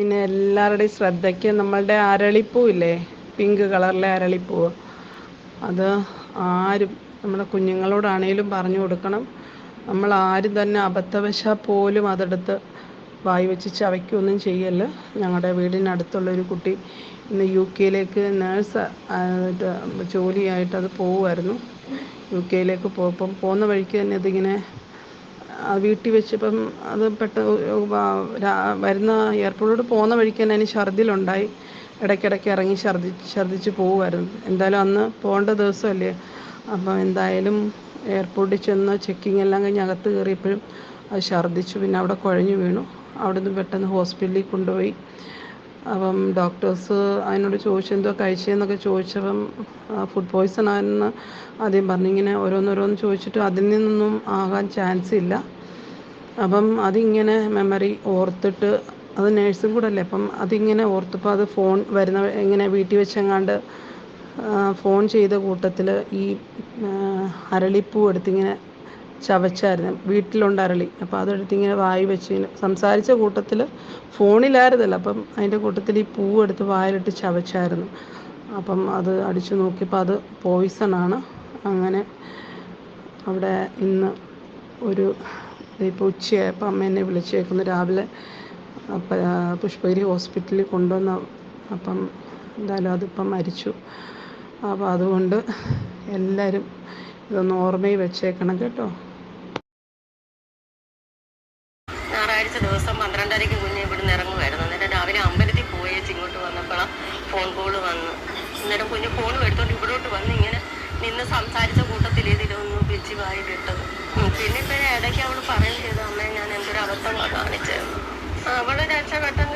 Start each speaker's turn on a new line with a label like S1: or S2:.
S1: പിന്നെ എല്ലാവരുടെയും ശ്രദ്ധയ്ക്ക് നമ്മളുടെ അരളിപ്പൂ ഇല്ലേ പിങ്ക് കളറിലെ അരളിപ്പൂ അത് ആരും നമ്മുടെ കുഞ്ഞുങ്ങളോടാണേലും പറഞ്ഞു കൊടുക്കണം. നമ്മൾ ആരും തന്നെ അബദ്ധവശാൽ പോലും അതെടുത്ത് വായി വെച്ച് ചവയ്ക്കൊന്നും ചെയ്യല്ല. ഞങ്ങളുടെ വീടിനടുത്തുള്ള ഒരു കുട്ടി ഇന്ന് യു കെയിലേക്ക് നേഴ്സ് ജോലിയായിട്ട് അത് പോവുമായിരുന്നു. യു കെയിലേക്ക് പോയപ്പം പോകുന്ന വഴിക്ക് തന്നെ ഇതിങ്ങനെ വീട്ടിൽ വെച്ചിപ്പം അത് പെട്ടെന്ന് വരുന്ന എയർപോർട്ടിലോട്ട് പോകുന്ന വഴിക്ക് തന്നെ അതിന് ഛർദിലുണ്ടായി ഇടയ്ക്കിടയ്ക്ക് ഇറങ്ങി ഛർദി ഛർദിച്ച് പോവുമായിരുന്നു. എന്തായാലും അന്ന് പോകേണ്ട ദിവസമല്ലേ? അപ്പം എന്തായാലും എയർപോർട്ടിൽ ചെന്ന് ചെക്കിംഗ് എല്ലാം കഴിഞ്ഞ് അകത്ത് കയറിയപ്പോഴും അത് ഛർദിച്ചു പിന്നെ അവിടെ കുഴഞ്ഞു വീണു. അവിടുന്ന് പെട്ടെന്ന് ഹോസ്പിറ്റലിൽ കൊണ്ടുപോയി. അപ്പം ഡോക്ടേഴ്സ് അതിനോട് ചോദിച്ചു എന്തോ കഴിച്ചതെന്നൊക്കെ ചോദിച്ചപ്പം ഫുഡ് പോയ്സൺ ആണെന്ന് ആദ്യം പറഞ്ഞു. ഇങ്ങനെ ഓരോന്നോരോന്ന് ചോദിച്ചിട്ട് അതിൽ നിന്നൊന്നും ആകാൻ ചാൻസ് ഇല്ല. അപ്പം അതിങ്ങനെ മെമ്മറി ഓർത്തിട്ട് അത് നേഴ്സും കൂടെ അല്ലേ അപ്പം അതിങ്ങനെ ഓർത്തപ്പോൾ അത് ഫോൺ വരുന്ന ഇങ്ങനെ വീട്ടിൽ വെച്ചെങ്ങാണ്ട് ഫോൺ ചെയ്ത കൂട്ടത്തിൽ ഈ അരളിപ്പൂ എടുത്തിങ്ങനെ ചവച്ചായിരുന്നു. വീട്ടിലുണ്ട് അരളി. അപ്പം അതെടുത്തിങ്ങനെ വായി വെച്ച് സംസാരിച്ച കൂട്ടത്തിൽ ഫോണിലായിരുന്നല്ലോ അപ്പം അതിന്റെ കൂട്ടത്തിൽ ഈ പൂവ് എടുത്ത് വായിലിട്ട് ചവച്ചായിരുന്നു. അപ്പം അത് അടിച്ചു നോക്കിയപ്പോൾ അത് പോയിസൺ ആണ്. അങ്ങനെ അവിടെ ഇന്ന് ഒരു ഇപ്പോൾ ഉച്ചയായപ്പോൾ അമ്മ എന്നെ വിളിച്ചേക്കുന്നു രാവിലെ. പുഷ്പഗിരി ഹോസ്പിറ്റലിൽ കൊണ്ടുവന്ന അപ്പം എന്തായാലും അതിപ്പം മരിച്ചു. അപ്പോൾ അതുകൊണ്ട് എല്ലാവരും ഇതൊന്ന് ഓർമ്മയിൽ വെച്ചേക്കണം കേട്ടോ.
S2: ഞായറാഴ്ച ദിവസം പന്ത്രണ്ടരയ്ക്ക് കുഞ്ഞ് ഇവിടുന്ന് ഇറങ്ങുമായിരുന്നു അന്നേരം രാവിലെ അമ്പലത്തിൽ പോയേച്ച് ഇങ്ങോട്ട് വന്നപ്പോഴാണ് ഫോൺ കോൾ വന്നു. അന്നേരം കുഞ്ഞ് ഫോൺ എടുത്തോണ്ട് ഇവിടോട്ട് വന്ന് ഇങ്ങനെ നിന്ന് സംസാരിച്ച കൂട്ടത്തിൽ ഇതിലൊന്ന് പിച്ചി വായിലിട്ടത്. ഉം. പിന്നെ ഇപ്പൊ ഇടയ്ക്ക് അവൾ പറയുകയും ചെയ്തു അമ്മേ ഞാൻ എന്തൊരു അബദ്ധമാണ് കാണിച്ചത് അവൾ രക്ഷപ്പെട്ടെങ്കിൽ